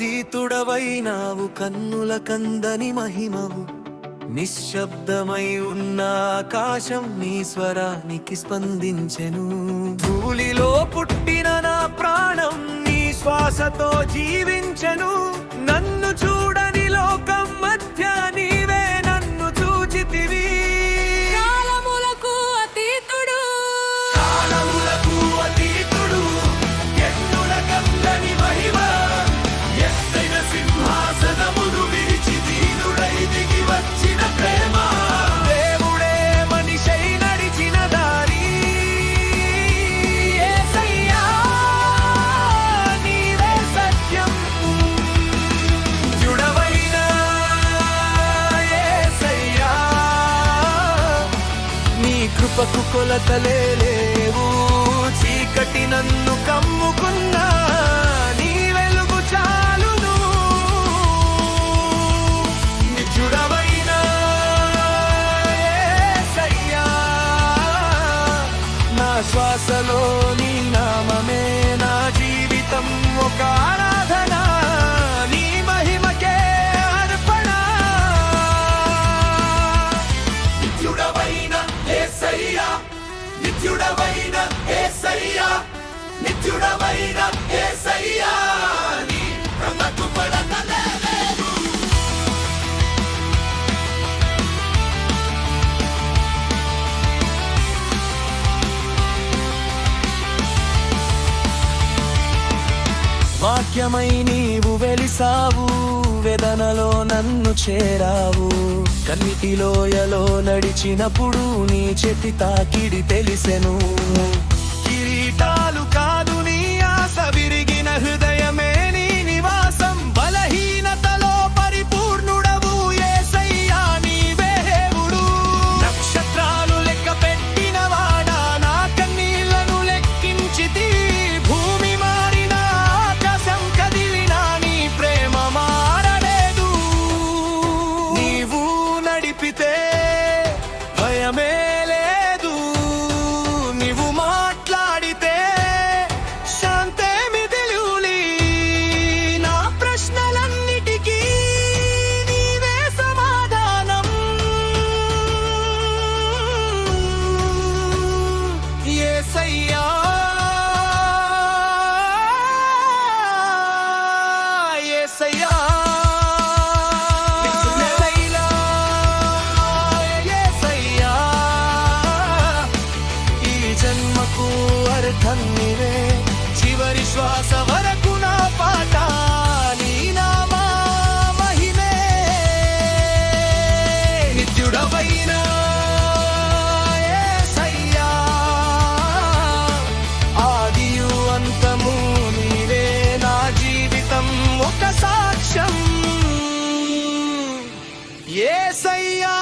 అతీతుడవైనావు కన్నుల కందని మహిమవు. నిశ్శబ్దమై ఉన్న ఆకాశం నీ స్వరానికి స్పందించెను. ధూళిలో పుట్టిన నా ప్రాణం నీ శ్వాసతో జీవించెను. కృపకు కొలతలే లేవు చీకటి నన్ను కమ్ముకున్నా నీ వెలుగు చాలును. నిత్యుడవైన నా శ్వాసలో నీ నామమే నా జీవితం. ఒక ఆరాధనా వాక్యమై నీవు వెలిసావు వేదనలో నన్ను చేరావు. కన్నిటిలోయలో నడిచినప్పుడు నీ చెతి తాకిడి తెలిసెను. కిరీటాలు కా అర్థం నీవే చివరి శ్వాస వరకు నా పాట నీ నామా మహిమే. నిత్యుడవైన ఆదియు అంతము నీవే నా జీవితం ఒక సాక్ష్యం. యేసయ్యా